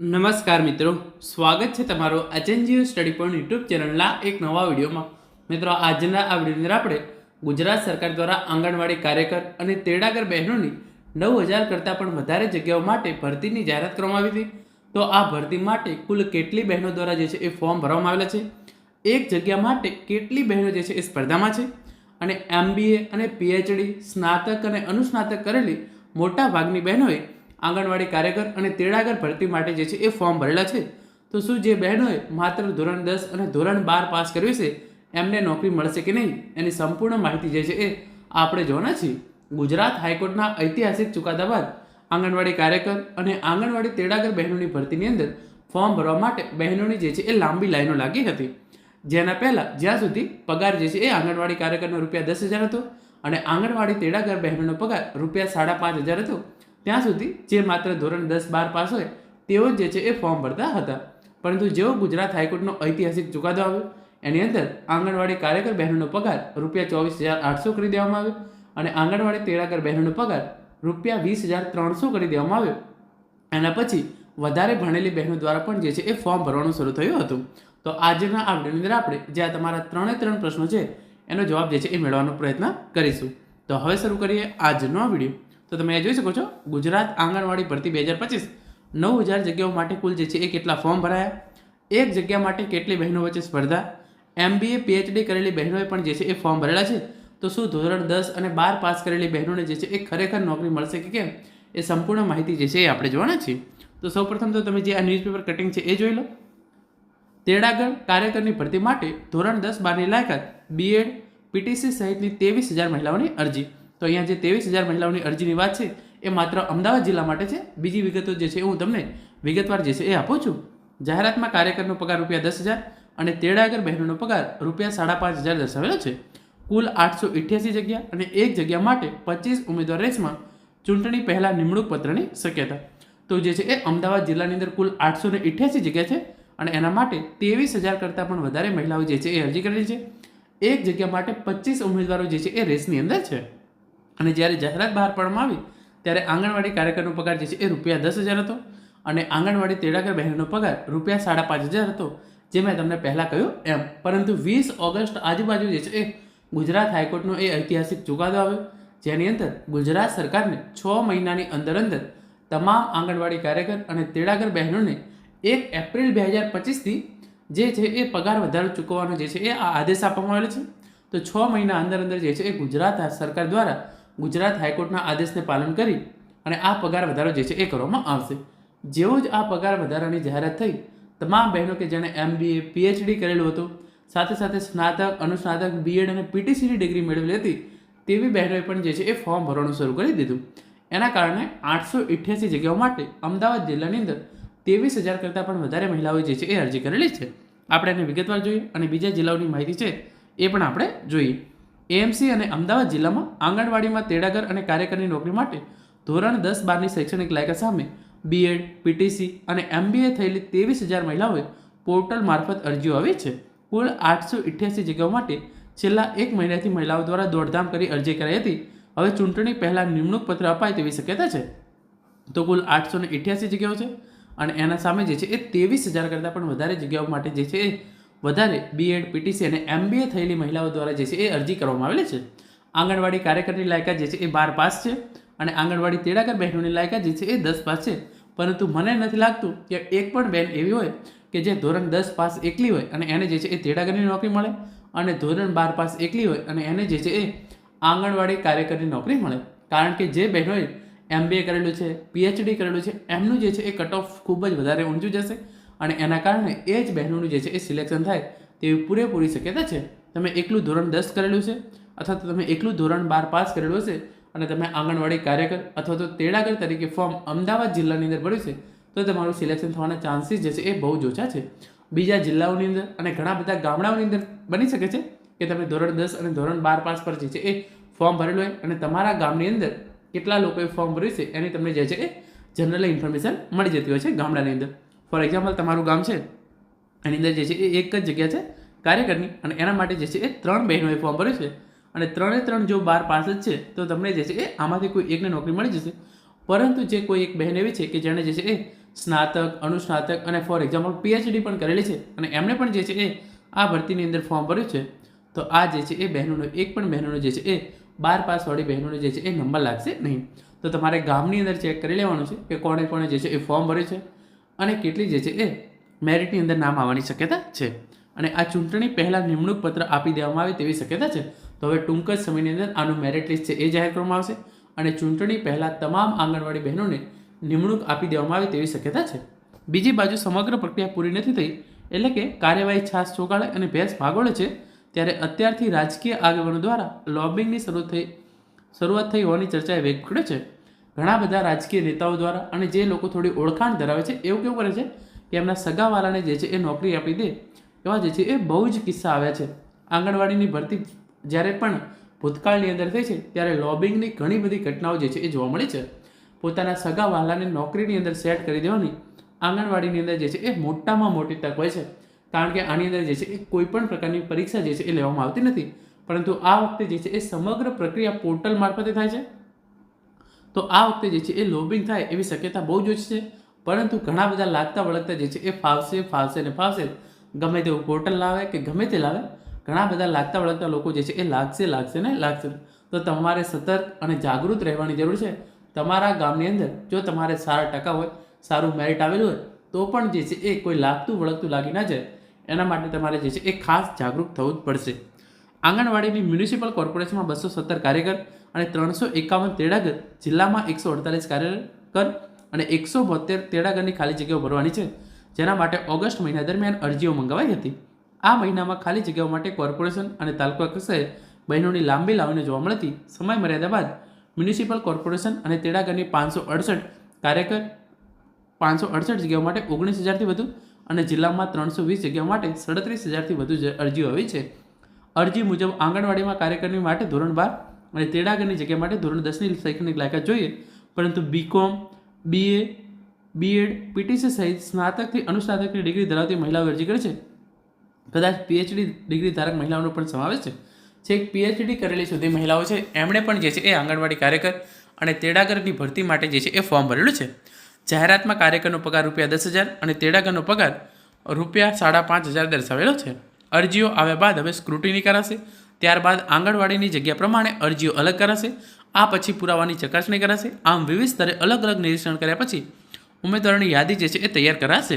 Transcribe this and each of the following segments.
નમસ્કાર મિત્રો, સ્વાગત છે તમારું એચએનજીઓ સ્ટડી પોઈન્ટ યુટ્યુબ ચેનલના એક નવા વિડીયોમાં. મિત્રો, આજના આ વિડીયોની આપણે ગુજરાત સરકાર દ્વારા આંગણવાડી કાર્યકર અને તેડાગર બહેનોની નવ હજાર કરતાં પણ વધારે જગ્યાઓ માટે ભરતીની જાહેરાત કરવામાં આવી હતી. તો આ ભરતી માટે કુલ કેટલી બહેનો દ્વારા જે છે એ ફોર્મ ભરવામાં આવેલા છે? એક જગ્યા માટે કેટલી બહેનો જે છે એ સ્પર્ધામાં છે? અને એમબીએ અને પીએચડી, સ્નાતક અને અનુસ્નાતક કરેલી મોટાભાગની બહેનોએ આંગણવાડી કાર્યકર અને તેડાગર ભરતી માટે જે છે એ ફોર્મ ભરેલા છે. તો શું જે બહેનોએ માત્ર ધોરણ દસ અને ધોરણ બાર પાસ કર્યું છે, એમને નોકરી મળશે કે નહીં? એની સંપૂર્ણ માહિતી જે છે એ આપણે જોવાના છીએ. ગુજરાત હાઈકોર્ટના ઐતિહાસિક ચુકાદા બાદ આંગણવાડી કાર્યકર અને આંગણવાડી તેડાગર બહેનોની ભરતીની અંદર ફોર્મ ભરવા માટે બહેનોની જે છે એ લાંબી લાઈનો લાગી હતી. જેના પહેલાં જ્યાં સુધી પગાર જે છે એ આંગણવાડી કાર્યકરનો રૂપિયા દસ હજાર હતો અને આંગણવાડી તેડાગર બહેનોનો પગાર રૂપિયા સાડા પાંચ હજાર હતો ત્યાં સુધી જે માત્ર ધોરણ દસ બાર પાસ હોય, તેઓ જ છે એ ફોર્મ ભરતા હતા. પરંતુ જેવો ગુજરાત હાઈકોર્ટનો ઐતિહાસિક ચુકાદો આવ્યો એની અંદર આંગણવાડી કાર્યકર બહેનોનો પગાર રૂપિયા ચોવીસ હજાર આઠસો કરી દેવામાં આવ્યો અને આંગણવાડી તેડાકર બહેનોનો પગાર રૂપિયા વીસ હજાર ત્રણસો કરી દેવામાં આવ્યો. એના પછી વધારે ભણેલી બહેનો દ્વારા પણ જે છે એ ફોર્મ ભરવાનું શરૂ થયું હતું. તો આજના આ વિડીયોની અંદર આપણે જે આ તમારા ત્રણે ત્રણ પ્રશ્નો છે, એનો જવાબ જે છે એ મેળવવાનો પ્રયત્ન કરીશું. તો હવે શરૂ કરીએ આજનો આ વીડિયો. તો તમે જોઈ શકો છો, ગુજરાત આંગણવાડી ભરતી બે હજાર પચીસ. નવ હજાર જગ્યાઓ માટે કુલ જે છે એ કેટલા ફોર્મ ભરાયા? એક જગ્યા માટે કેટલી બહેનો વચ્ચે સ્પર્ધા? એમબીએ પીએચડી કરેલી બહેનોએ પણ જે છે એ ફોર્મ ભરેલા છે. તો શું ધોરણ દસ અને બાર પાસ કરેલી બહેનોને જે છે એ ખરેખર નોકરી મળશે કે કેમ? એ સંપૂર્ણ માહિતી જે છે એ આપણે જોવાના છીએ. તો સૌપ્રથમ તો તમે જે આ ન્યૂઝપેપર કટિંગ છે એ જોઈ લો. તેડાગર કાર્યકરની ભરતી માટે ધોરણ દસ બારની લાયકાત બીએડ પીટીસી સહિતની ત્રેવીસ હજાર મહિલાઓની અરજી. તો અહીંયા જે ત્રેવીસ હજાર મહિલાઓની અરજીની વાત છે, એ માત્ર અમદાવાદ જિલ્લા માટે છે. બીજી વિગતો જે છે હું તમને વિગતવાર જે છે એ આપું છું. જાહેરાતમાં કાર્યકરનો પગાર રૂપિયા દસ હજાર અને તેડાગર બહેનોનો પગાર રૂપિયા સાડા પાંચ હજાર દર્શાવેલો છે. કુલ આઠસો ઇઠ્યાસી જગ્યા અને એક જગ્યા માટે પચીસ ઉમેદવાર રેસમાં ચૂંટણી પહેલાં નિમણૂક પત્રની શક્યતા. તો જે છે એ અમદાવાદ જિલ્લાની અંદર કુલ આઠસો ને જગ્યા છે અને એના માટે ત્રેવીસ હજાર કરતાં પણ વધારે મહિલાઓ જે છે એ અરજી કરેલી છે. એક જગ્યા માટે પચીસ ઉમેદવારો જે છે એ રેસની અંદર છે. અને જ્યારે જાહેરાત બહાર પાડવામાં આવી, ત્યારે આંગણવાડી કાર્યકરનો પગાર જે છે એ રૂપિયા દસ હજાર હતો અને આંગણવાડી તેડાગર બહેનનો પગાર રૂપિયા સાડા પાંચ હજાર હતો, જે મેં તમને પહેલાં કહ્યું એમ. પરંતુ વીસ ઓગસ્ટ આજુબાજુ જે છે એ ગુજરાત હાઈકોર્ટનો એ ઐતિહાસિક ચુકાદો આવ્યો, જેની અંદર ગુજરાત સરકારને છ મહિનાની અંદર અંદર તમામ આંગણવાડી કાર્યકર અને તેડાગર બહેનોને એક એપ્રિલ બે હજાર પચીસથી જે છે એ પગાર વધારો ચૂકવવાનો જે છે એ આ આદેશ આપવામાં આવેલો છે. તો છ મહિના અંદર અંદર જે છે એ ગુજરાત સરકાર દ્વારા ગુજરાત હાઈકોર્ટના આદેશને પાલન કરી અને આ પગાર વધારો જે છે એ કરવામાં આવશે. જેવો જ આ પગાર વધારાની જાહેરાત થઈ, તમામ બહેનો કે જેણે એમબીએ, પીએચડી કરેલું હતું, સાથે સાથે સ્નાતક, અનુસ્નાતક, બીએડ અને પીટીસીની ડિગ્રી મેળવેલી હતી, તેવી બહેનોએ પણ જે છે એ ફોર્મ ભરવાનું શરૂ કરી દીધું. એના કારણે આઠસો ઇઠ્યાસી જગ્યાઓ માટે અમદાવાદ જિલ્લાની અંદર ત્રેવીસ હજાર કરતાં પણ વધારે મહિલાઓએ જે છે એ અરજી કરેલી છે. આપણે એને વિગતવાર જોઈએ અને બીજા જિલ્લાઓની માહિતી છે એ પણ આપણે જોઈએ. એએમસી અને અમદાવાદ જિલ્લામાં આંગણવાડીમાં તેડાગર અને કાર્યકરની નોકરી માટે ધોરણ દસ બારની શૈક્ષણિક લાયકા સામે બીએડ પીટીસી અને એમબીએ થયેલી ત્રેવીસ હજાર મહિલાઓએ પોર્ટલ મારફત અરજીઓ આવી છે. કુલ આઠસો ઇઠ્યાસી જગ્યાઓ માટે છેલ્લા એક મહિનાથી મહિલાઓ દ્વારા દોડધામ કરી અરજી કરાઈ હતી. હવે ચૂંટણી પહેલાં નિમણૂક પત્ર અપાય તેવી શક્યતા છે. તો કુલ આઠસો ને જગ્યાઓ છે અને એના સામે જે છે એ ત્રેવીસ હજાર કરતાં પણ વધારે જગ્યાઓ માટે જે છે એ વધારે બીએડ પીટીસી અને એમબીએ થયેલી મહિલાઓ દ્વારા જે છે એ અરજી કરવામાં આવેલી છે. આંગણવાડી કાર્યકરની લાયકાત જે છે એ બાર પાસ છે અને આંગણવાડી તેડાગર બહેનોની લાયકાત જે છે એ દસ પાસ છે. પરંતુ મને નથી લાગતું કે એક પણ બહેન એવી હોય કે જે ધોરણ દસ પાસ એકલી હોય અને એને જે છે એ તેડાગરની નોકરી મળે અને ધોરણ બાર પાસ એકલી હોય અને એને જે છે એ આંગણવાડી કાર્યકરની નોકરી મળે. કારણ કે જે બહેનોએ એમબીએ કરેલું છે પીએચડી કરેલું છે, એમનું જે છે એ કટ ઓફ ખૂબ જ વધારે ઊંચું જશે અને એના કારણે એ જ બહેનોનું જે છે એ સિલેક્શન થાય તેવી પૂરેપૂરી શક્યતા છે. તમે એકલું ધોરણ દસ કરેલું છે અથવા તો તમે એકલું ધોરણ બાર પાસ કરેલું હશે અને તમે આંગણવાડી કાર્યકર અથવા તો તેડાગર તરીકે ફોર્મ અમદાવાદ જિલ્લાની અંદર ભર્યું છે, તો તમારું સિલેક્શન થવાના ચાન્સીસ જે છે એ બહુ જ ઓછા છે. બીજા જિલ્લાઓની અંદર અને ઘણા બધા ગામડાઓની અંદર બની શકે છે કે તમે ધોરણ દસ અને ધોરણ બાર પાસ પર જે છે એ ફોર્મ ભરેલું હોય અને તમારા ગામની અંદર કેટલા લોકોએ ફોર્મ ભર્યું છે એની તમને જે છે એ જનરલ ઇન્ફોર્મેશન મળી જતી હોય છે ગામડાની અંદર. ફોર એક્ઝામ્પલ, તમારું ગામ છે, એની અંદર જે છે એ એક જ જગ્યા છે કાર્યકરની અને એના માટે જે છે એ ત્રણ બહેનોએ ફોર્મ ભર્યું છે. અને ત્રણે ત્રણ જો બાર પાસ જ છે, તો તમને જે છે એ આમાંથી કોઈ એકને નોકરી મળી જશે. પરંતુ જે કોઈ એક બહેન એવી છે કે જેણે જે છે એ સ્નાતક, અનુસ્નાતક અને ફોર એક્ઝામ્પલ પીએચડી પણ કરેલી છે અને એમણે પણ જે છે એ આ ભરતીની અંદર ફોર્મ ભર્યું છે, તો આ જે છે એ બહેનોનો, એક પણ બહેનોનો જે છે એ બાર પાસવાળી બહેનોનો જે છે એ નંબર લાગશે નહીં. તો તમારે ગામની અંદર ચેક કરી લેવાનું છે કે કોણે કોણે જે છે એ ફોર્મ ભર્યું છે. અને કેટલી જે છે એ મેરિટની અંદર નામ આવવાની શક્યતા છે. અને આ ચૂંટણી પહેલાં નિમણૂક પત્ર આપી દેવામાં આવે તેવી શક્યતા છે. તો હવે ટૂંક જ સમયની અંદર આનું મેરિટ લિસ્ટ છે એ જાહેર કરવામાં આવશે. અને ચૂંટણી પહેલાં તમામ આંગણવાડી બહેનોને નિમણૂક આપી દેવામાં આવે તેવી શક્યતા છે. બીજી બાજુ સમગ્ર પ્રક્રિયા પૂરી નથી થઈ એટલે કે કાર્યવાહી છાસ ચોગાળે અને ભેંસ ભાગોળે છે ત્યારે અત્યારથી રાજકીય આગેવાનો દ્વારા લોબિંગની શરૂ થઈ, શરૂઆત થઈ હોવાની ચર્ચાએ વેગ પકડ્યો છે. ઘણા બધા રાજકીય નેતાઓ દ્વારા અને જે લોકો થોડી ઓળખાણ ધરાવે છે, એવું કેવું કરે છે કે એમના સગાવાળાને જે છે એ નોકરી આપી દે, એવા જે છે એ બહુ જ કિસ્સા આવ્યા છે. આંગણવાડીની ભરતી જ્યારે પણ ભૂતકાળની અંદર થઈ છે, ત્યારે લોબિંગની ઘણી બધી ઘટનાઓ જે છે એ જોવા મળી છે. પોતાના સગાવાલાને નોકરીની અંદર સેટ કરી દેવાની આંગણવાડીની અંદર જે છે એ મોટામાં મોટી તક હોય છે. કારણ કે આની અંદર જે છે એ કોઈ પણ પ્રકારની પરીક્ષા જે છે એ લેવામાં આવતી નથી. પરંતુ આ વખતે જે છે એ સમગ્ર પ્રક્રિયા પોર્ટલ મારફતે થાય છે. તો આ વખતે જે છે એ લોબિંગ થાય એવી શક્યતા બહુ જ છે. પરંતુ ઘણા બધા લાગતા વળગતા જે છે એ ફાવશે ફાવશે ને ફાવશે. ગમે તેવું પોર્ટલ લાવે કે ગમે તે લાવે, ઘણા બધા લાગતા વળગતા લોકો જે છે એ લાગશે લાગશે ને લાગશે. તો તમારે સતર્ક અને જાગૃત રહેવાની જરૂર છે. તમારા ગામની અંદર જો તમારે સારા ટકા હોય, સારું મેરિટ આવેલું હોય, તો પણ જે છે એ કોઈ લાગતું, વળગતું લાગી ના જાય. એના માટે તમારે જે છે એ ખાસ જાગૃત થવું જ પડશે. આંગણવાડીની મ્યુનિસિપલ કોર્પોરેશનમાં બસો સત્તર કાર્યકર અને ત્રણસો એકાવન તેડાગર જિલ્લામાં એકસો અડતાલીસ કાર્યકર અને એકસો બોતેર તેડાગરની ખાલી જગ્યાઓ ભરવાની છે, જેના માટે ઓગસ્ટ મહિના દરમિયાન અરજીઓ મંગાવાઈ હતી. આ મહિનામાં ખાલી જગ્યાઓ માટે કોર્પોરેશન અને તાલુકા કક્ષાએ બહેનોની લાંબી લાવીને જોવા મળતી સમય મર્યાદા બાદ મ્યુનિસિપલ કોર્પોરેશન અને તેડાગરની પાંચસો અડસઠ કાર્યકર, પાંચસો અડસઠ જગ્યાઓ માટે ઓગણીસ હજારથી વધુ અને જિલ્લામાં ત્રણસો વીસ જગ્યાઓ માટે સડત્રીસ હજારથી વધુ અરજીઓ આવી છે. અરજી મુજબ આંગણવાડીમાં કાર્યકરની માટે ધોરણ બાર અને તેડાગરની જગ્યા માટે ધોરણ દસની શૈક્ષણિક લાયકાત જોઈએ. પરંતુ બીકોમ બીએ બીએડ પીટીસી સહિત સ્નાતકથી અનુસ્નાતકની ડિગ્રી ધરાવતી મહિલાઓ અરજી કરે છે. કદાચ પીએચડી ડિગ્રી ધારક મહિલાઓનો પણ સમાવેશ છે. છેક પીએચડી કરેલી સુધી મહિલાઓ છે, એમણે પણ જે છે એ આંગણવાડી કાર્યકર અને તેડાગરની ભરતી માટે જે છે એ ફોર્મ ભરેલું છે. જાહેરાતમાં કાર્યકરનો પગાર રૂપિયા દસ હજાર અને તેડાગરનો પગાર રૂપિયા સાડા પાંચ હજાર દર્શાવેલો છે. અરજીઓ આવ્યા બાદ હવે સ્ક્રુટિની કરાશે, ત્યારબાદ આંગણવાડીની જગ્યા પ્રમાણે અરજીઓ અલગ કરાશે, આ પછી પુરાવાની ચકાસણી કરાશે. આમ વિવિધ સ્તરે અલગ અલગ નિરીક્ષણ કર્યા પછી ઉમેદવારોની યાદી જે છે એ તૈયાર કરાશે.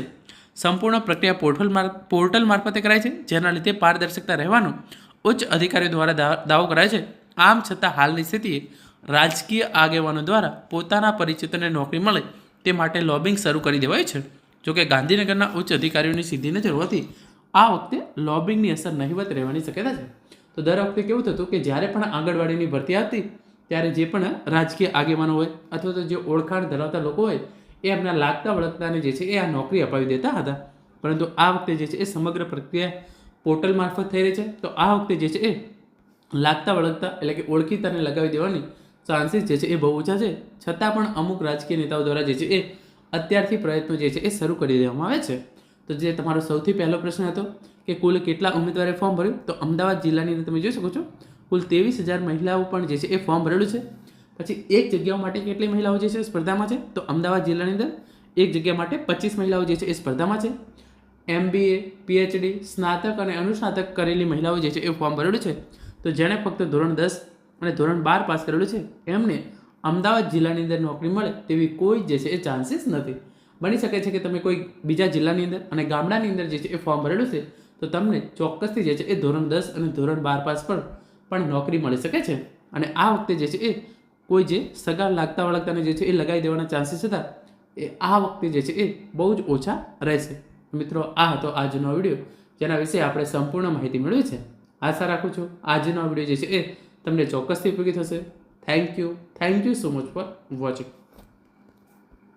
સંપૂર્ણ પ્રક્રિયા પોર્ટલ પોર્ટલ મારફતે કરાય છે, જેના લીધે પારદર્શકતા રહેવાનો ઉચ્ચ અધિકારીઓ દ્વારા દાવો કરાય છે. આમ છતાં હાલની સ્થિતિએ રાજકીય આગેવાનો દ્વારા પોતાના પરિચિતોને નોકરી મળે તે માટે લોબિંગ શરૂ કરી દેવાય છે. જોકે ગાંધીનગરના ઉચ્ચ અધિકારીઓની સીધી નજર હોવાથી આ વખતે લોબિંગની અસર નહીવત રહેવાની શક્યતા છે. તો દર વખતે કેવું થતું કે જ્યારે પણ આંગણવાડીની ભરતી આવતી, ત્યારે જે પણ રાજકીય આગેવાનો હોય અથવા તો જે ઓળખાણ ધરાવતા લોકો હોય, એ એમના લાગતા વળગતાને જે છે એ આ નોકરી અપાવી દેતા હતા. પરંતુ આ વખતે જે છે એ સમગ્ર પ્રક્રિયા પોર્ટલ મારફત થઈ રહી છે. તો આ વખતે જે છે એ લાગતા વળગતા એટલે કે ઓળખીતાને લગાવી દેવાની ચાન્સીસ જે છે એ બહુ ઓછા છે. છતાં પણ અમુક રાજકીય નેતાઓ દ્વારા જે છે એ અત્યારથી પ્રયત્નો જે છે એ શરૂ કરી દેવામાં આવે છે. તો જે તમારો સૌથી પહેલો પ્રશ્ન હતો કે કુલ કેટલા ઉમેદવારે ફોર્મ ભર્યું? તો અમદાવાદ જિલ્લાની અંદર તમે જોઈ શકો છો, કુલ ત્રેવીસ હજાર મહિલાઓ પણ જે છે એ ફોર્મ ભરેલું છે. પછી એક જગ્યાઓ માટે કેટલી મહિલાઓ જે છે સ્પર્ધામાં છે? તો અમદાવાદ જિલ્લાની અંદર એક જગ્યા માટે પચીસ મહિલાઓ જે છે એ સ્પર્ધામાં છે. એમબીએ, પીએચડી, સ્નાતક અને અનુસ્નાતક કરેલી મહિલાઓ જે છે એ ફોર્મ ભરેલું છે. તો જેણે ફક્ત ધોરણ દસ અને ધોરણ બાર પાસ કરેલું છે, એમને અમદાવાદ જિલ્લાની અંદર નોકરી મળે તેવી કોઈ જે છે એ ચાન્સીસ નથી. બની શકે છે કે તમે કોઈ બીજા જિલ્લાની અંદર અને ગામડાની અંદર જે છે એ ફોર્મ ભરેલું છે, તો તમને ચોક્કસથી જે છે એ ધોરણ દસ અને ધોરણ બાર પાસ પર પણ નોકરી મળી શકે છે. અને આ વખતે જે છે એ કોઈ જે સગા લાગતા વળગતાને જે છે એ લગાવી દેવાના ચાન્સીસ હતા, એ આ વખતે જે છે એ બહુ જ ઓછા રહેશે. મિત્રો, આ હતો આજનો વીડિયો. જેના વિશે આપણે સંપૂર્ણ માહિતી મેળવી છે. આશા રાખું છું આજનો વીડિયો જે છે એ તમને ચોક્કસથી ઉપયોગી થશે. Thank you thank you so much for watching